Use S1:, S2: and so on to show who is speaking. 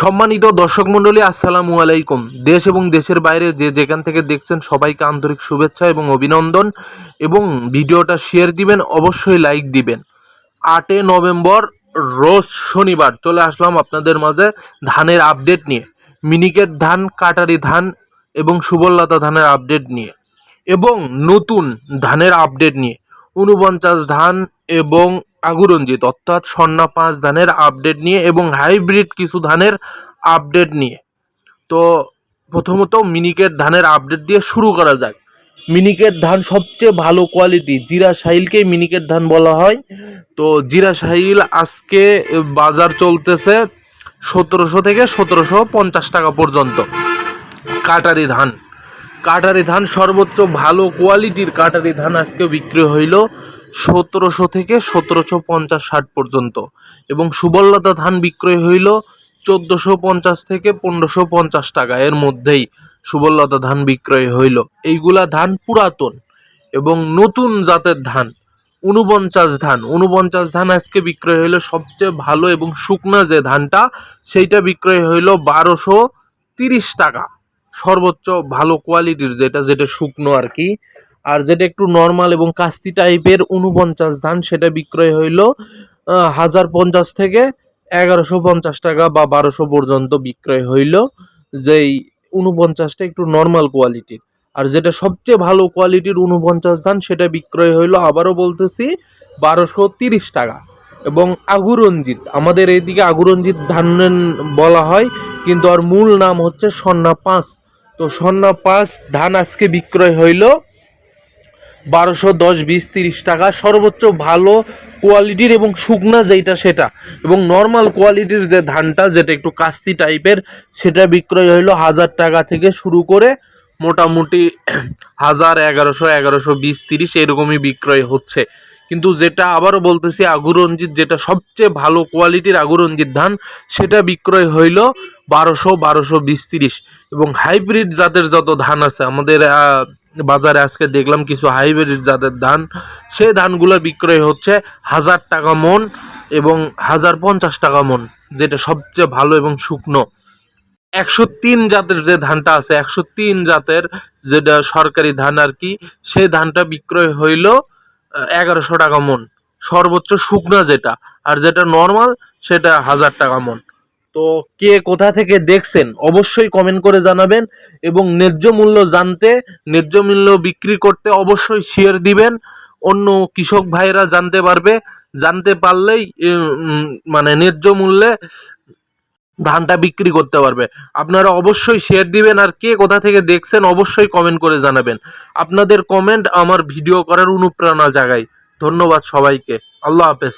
S1: সম্মানিত দর্শক মণ্ডলী, আসসালামু আলাইকুম। দেশ এবং দেশের বাইরে যে যেখান থেকে দেখছেন সবাইকে আন্তরিক শুভেচ্ছা এবং অভিনন্দন এবং ভিডিওটা শেয়ার দিবেন, অবশ্যই লাইক দিবেন। আটই নভেম্বর, রোজ শনিবার চলে আসলাম আপনাদের মাঝে ধানের আপডেট নিয়ে। মিনিকেট ধান, কাটারি ধান এবং সুবললতা ধানের আপডেট নিয়ে এবং নতুন ধানের আপডেট নিয়ে। উনপঞ্চাশ ধান এবং আগুরঞ্জিত, অর্থাৎ স্বর্ণা পাঁচ ধানের আপডেট নিয়ে এবং হাইব্রিড কিছু ধানের আপডেট নিয়ে। তো প্রথমত মিনিকেট ধানের আপডেট দিয়ে শুরু করা যাক। মিনিকেট ধান সবচেয়ে ভালো কোয়ালিটি জিরা সাহিলকেই মিনিকেট ধান বলা হয়। তো জিরা সাহিল আজকে বাজার চলতেছে সতেরোশো থেকে সতেরোশো পঞ্চাশ টাকা পর্যন্ত। কাটারি ধান। কাটারি ধান সর্বোচ্চ ভালো কোয়ালিটির কাটারি ধান আজকে বিক্রি হইল সতেরোশো থেকে সতেরোশো পঞ্চাশ ষাট পর্যন্ত। এবং সুবললতা ধান বিক্রয় হইল চোদ্দোশো পঞ্চাশ থেকে পনেরোশো পঞ্চাশ টাকা। এর মধ্যেই সুবললতা ধান বিক্রয় হইল। এইগুলা ধান পুরাতন এবং নতুন জাতের ধান উনপঞ্চাশ ধান। উনপঞ্চাশ ধান আজকে বিক্রয় হইল সবচেয়ে ভালো এবং শুকনা যে ধানটা, সেইটা বিক্রয় হইল বারোশো তিরিশ টাকা। সর্বোচ্চ ভালো কোয়ালিটির যেটা যেটা শুকনো আর কি। আর যেটা একটু নর্মাল এবং কাস্তি টাইপের উনপঞ্চাশ ধান, সেটা বিক্রয় হইল হাজার পঞ্চাশ থেকে এগারোশো পঞ্চাশ টাকা বা বারোশো পর্যন্ত বিক্রয় হইল। যেই উনপঞ্চাশটা একটু নর্মাল কোয়ালিটির আর যেটা সবচেয়ে ভালো কোয়ালিটির উনপঞ্চাশ ধান, সেটা বিক্রয় হইল আবারও বলতেছি বারোশো তিরিশ টাকা। এবং আগুরঞ্জিত, আমাদের এইদিকে আগুরঞ্জিত ধান বলা হয়, কিন্তু আর মূল নাম হচ্ছে সন্না পাঁচ তো সন্না পাঁচ ধান আজকে বিক্রয় হইল বারোশো দশ, বিশ, তিরিশ টাকা। সর্বোচ্চ ভালো কোয়ালিটির এবং শুকনা যেটা সেটা। এবং নর্মাল কোয়ালিটির যে ধানটা, যেটা একটু কাস্তি টাইপের সেটা বিক্রয় হইল হাজার টাকা থেকে শুরু করে মোটামুটি হাজার এগারোশো এগারোশো বিশ, তিরিশ এরকমই বিক্রয় হচ্ছে। কিন্তু যেটা আবারও বলতেছি, আগুরঞ্জিত যেটা সবচেয়ে ভালো কোয়ালিটির আগুরঞ্জিত ধান, সেটা বিক্রয় হইল বারোশো বারোশো বিশ, তিরিশ। এবং হাইব্রিড জাতের যত ধান আছে, আমাদের বাজারে আজকে দেখলাম কিছু হাইব্রিড জাতের ধান। সে ধানগুলো বিক্রয় হচ্ছে হাজার টাকা মন এবং হাজার পঞ্চাশ টাকা মন, যেটা সবচেয়ে ভালো এবং শুকনো। একশো তিন জাতের যে ধানটা আছে, একশো তিন জাতের যেটা সরকারি ধান আর কি, সেই ধানটা বিক্রয় হইল এগারোশো টাকা মন। সর্বোচ্চ শুকনা যেটা, আর যেটা নর্মাল সেটা হাজার টাকা মন। তো কে কোথা থেকে দেখছেন অবশ্যই কমেন্ট করে জানাবেন এবং ন্যায্য মূল্য জানতে, ন্যায্য মূল্য বিক্রি করতে অবশ্যই শেয়ার দিবেন। অন্য কৃষক ভাইরা জানতে পারবে। জানতে পারলেই মানে ন্যায্য মূল্যে ধানটা বিক্রি করতে পারবে। আপনারা অবশ্যই শেয়ার দিবেন আর কে কোথা থেকে দেখছেন অবশ্যই কমেন্ট করে জানাবেন। আপনাদের কমেন্ট আমার ভিডিও করার অনুপ্রেরণা জাগায়। ধন্যবাদ সবাইকে। আল্লাহ হাফেজ।